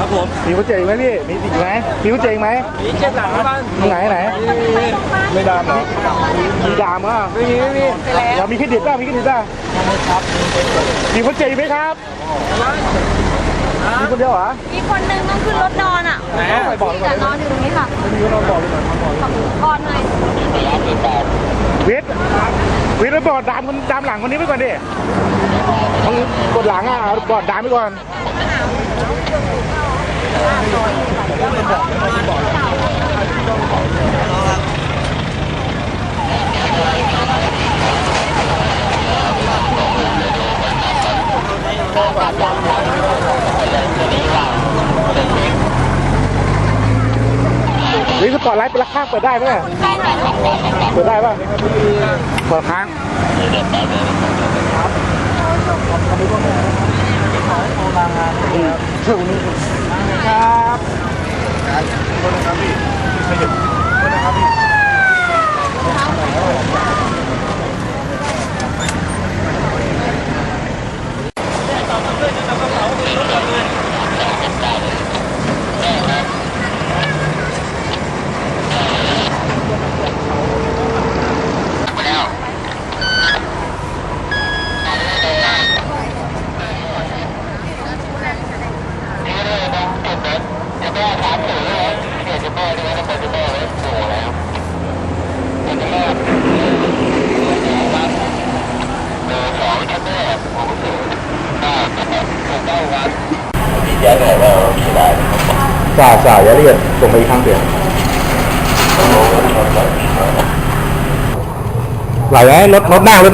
ครับผมมีผู้เจ๋งไหมพี่ มีติดไหมมีผู้เจ๋งไหมมีเจ็ดหลังบ้านไหนไหน ไม่ดามหรอมีดามอะไม่มีไม่มีเรามีเครดิตบ้างมีเครดิตบ้างมีผู้เจ๋งไหมครับมีคนเดียวเหรอ มีคนหนึ่งต้องขึ้นรถนอนอะไหนบอกนอนอยู่ตรงนี้ค่ะมีคนนอนบอก วิทย์ไปบอดดามคนดามหลังคนนี้ไปก่อนดิมึงกดหลังอะบอดดามไปก่อน วิสปอร์ตไลท์เป็นราคาเปิดได้ไหมเปิดได้ป่ะเปิดค้างช่วงนี้ครับ จ่าจ่ายละเอียดส่งไปอีกครั้งเดียวไหลไหมรถรถหน้ารถ